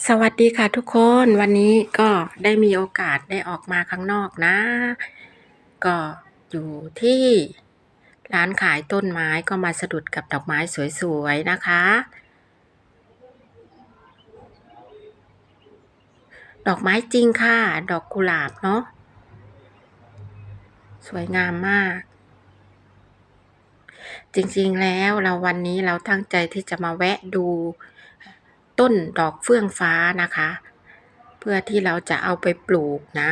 สวัสดีค่ะทุกคนวันนี้ก็ได้มีโอกาสได้ออกมาข้างนอกนะ ก็อยู่ที่ร้านขายต้นไม้ก็มาสะดุดกับดอกไม้สวยๆนะคะ ดอกไม้จริงค่ะ ดอกกุหลาบเนาะสวยงามมาก จริงๆแล้วเราวันนี้เราตั้งใจที่จะมาแวะดู ต้นดอกเฟื่องฟ้านะคะ เพื่อที่เราจะเอาไปปลูกนะ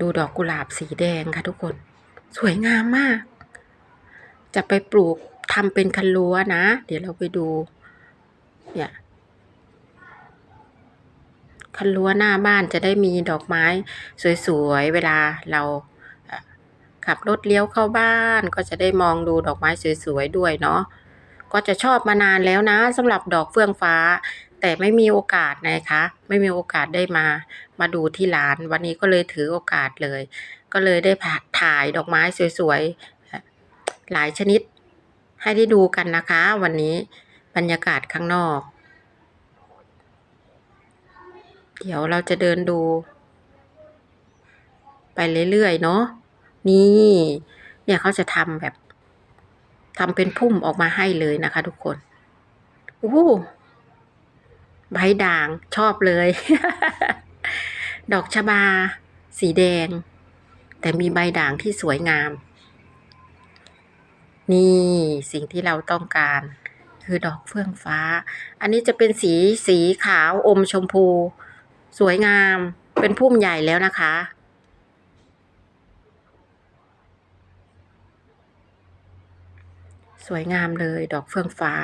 ดูดอกกุหลาบสีแดงค่ะทุกคน สวยงามมาก จะไปปลูกทำเป็นคันรั้วนะ เดี๋ยวเราไปดู เนี่ยคันรั้วหน้าบ้านจะได้มีดอกไม้สวยๆ เวลาเราขับรถเลี้ยวเข้าบ้านก็จะได้มองดูดอกไม้สวยๆ ด้วยเนาะ ก็จะชอบมานานแล้วนะสำหรับดอกเฟื่องฟ้า แต่ไม่มีโอกาสนะคะ ไม่มีโอกาสได้มา มาดูที่ร้าน วันนี้ก็เลยถือโอกาสเลย ก็เลยได้ถ่ายดอกไม้สวยๆ หลายชนิดให้ได้ดูกันนะคะ วันนี้บรรยากาศข้างนอก เดี๋ยวเราจะเดินดู ไปเรื่อยๆเนาะนี่ เนี่ยเขาจะทำแบบ ทำเป็นพุ่มออกมาให้เลยนะคะ ทุกคนโอ้ใบด่างชอบเลย ดอกชบา สีแดง แต่มีใบด่างที่สวยงาม นี่สิ่งที่เราต้องการ คือดอกเฟื่องฟ้า อันนี้จะเป็นสีสีขาวอมชมพู สวยงามเป็นพุ่มใหญ่แล้วนะคะ สวยงามเลยดอกเฟื่องฟ้า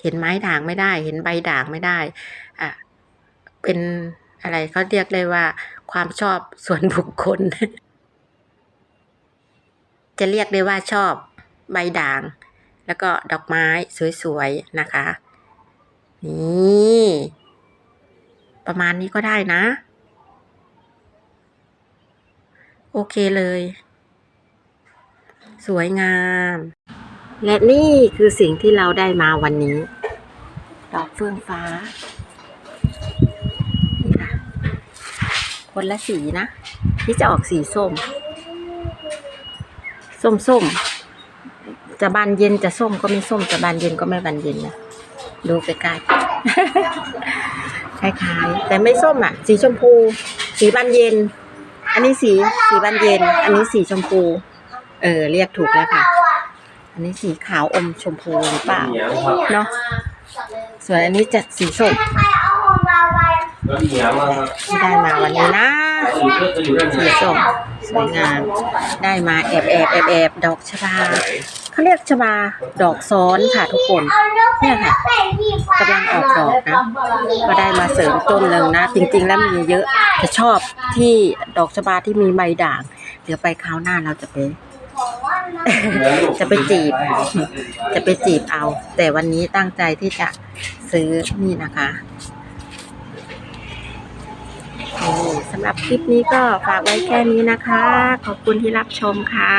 เห็นไม้ด่างไม่ได้ เห็นใบด่างไม่ได้ อะ เป็นอะไรเขาเรียกเลยว่า ความชอบส่วนบุคคล จะเรียกได้ว่าชอบใบด่าง แล้วก็ดอกไม้สวยๆนะคะ นี่ ประมาณนี้ก็ได้นะ โอเคเลย สวยงาม และนี่คือสิ่งที่เราได้มาวันนี้ ดอกเฟื่องฟ้า นี่ค่ะ คนละสีนะ นี่จะออกสีส้ม ส้มส้ม จะบานเย็นจะส้มก็ไม่ส้ม จะบานเย็นก็ไม่บานเย็นนะ ดูใกล้ๆคล้ายๆ แต่ไม่ส้มอะ สีชมพู สีบานเย็น อันนี้สี สีบานเย็น อันนี้สีชมพู เออ เรียกถูกแล้วค่ะ อันนี้สีขาวอมชมพูหรือเปล่าเนาะส่วนอันนี้จะสีส้มแล้วเหนียวมาครับที่ได้มาวันนี้นะสีส้มสวยงามได้มาแอบแอบแอบแอบดอกชบาเขาเรียกชบาดอกซ้อนค่ะทุกคนเนี่ยค่ะกำลังออกดอกนะก็ได้มาเสริมต้นหนึ่งนะ จริง ๆ แล้วมีเยอะจะชอบที่ดอกชบาที่มีใบด่าง เดี๋ยวไปคราวหน้าเราจะไป จะไปจีบ จะไปจีบเอา แต่วันนี้ตั้งใจที่จะซื้อนี่นะคะสำหรับคลิปนี้ก็ฝากไว้แค่นี้นะคะ ขอบคุณที่รับชมค่ะ